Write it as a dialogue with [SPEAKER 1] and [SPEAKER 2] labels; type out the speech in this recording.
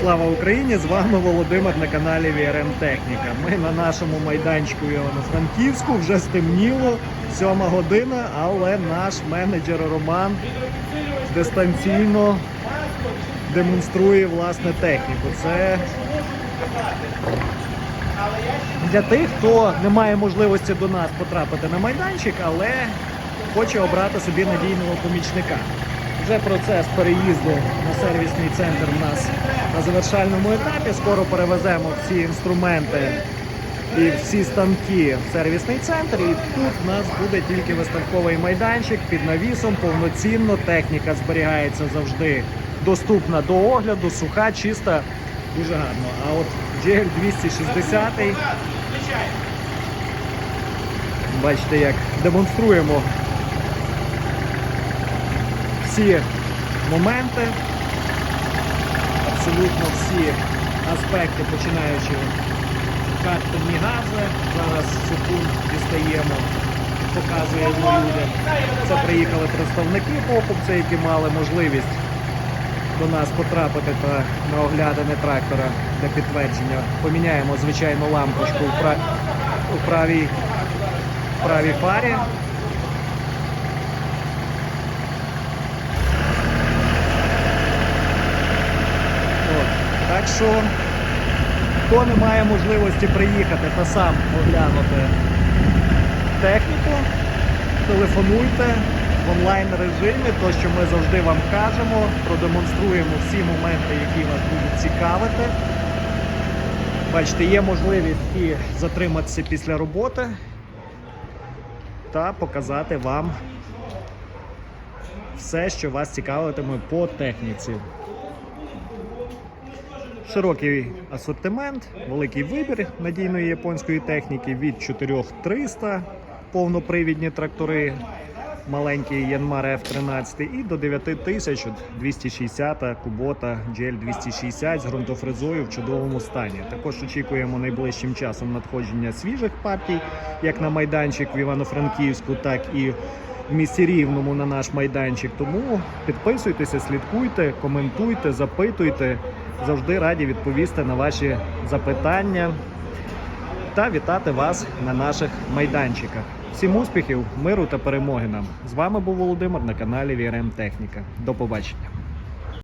[SPEAKER 1] Слава Україні! З вами Володимир на каналі VRM Техніка. Ми на нашому майданчику Івано-Франківську вже стемніло, сьома година, але наш менеджер Роман дистанційно демонструє власне техніку. Це для тих, хто не має можливості до нас потрапити на майданчик, але хоче обрати собі надійного помічника. Вже процес переїзду на сервісний центр у нас на завершальному етапі. Скоро перевеземо всі інструменти і всі станки в сервісний центр. І тут у нас буде тільки виставковий майданчик під навісом, повноцінно. Техніка зберігається завжди доступна до огляду, суха, чиста, дуже гарно. А от GL 260 бачите, як демонструємо всі моменти, абсолютно всі аспекти, починаючи карти гази. Зараз секунд дістаємо, показуємо людям. Це приїхали представники покупця, які мали можливість до нас потрапити та на оглядане трактора для підтвердження. Поміняємо звичайну лампочку у правій, в правій фарі. От. Так що, хто не має можливості приїхати та сам оглянути техніку, телефонуйте в онлайн режимі, то що ми завжди вам кажемо, продемонструємо всі моменти, які вас будуть цікавити. Бачите, є можливість і затриматися після роботи та показати вам все, що вас цікавитиме по техніці. Широкий асортимент, великий вибір надійної японської техніки від 4300 повнопривідні трактори, маленький Yanmar F13 і до 9000 260 Kubota GL 260 з ґрунтофрезою в чудовому стані. Також очікуємо найближчим часом надходження свіжих партій, як на майданчик в Івано-Франківську, так і в місті Рівному на наш майданчик. Тому підписуйтеся, слідкуйте, коментуйте, запитуйте. Завжди раді відповісти на ваші запитання та вітати вас на наших майданчиках. Всім успіхів, миру та перемоги нам! З вами був Володимир на каналі VRM Техніка. До побачення.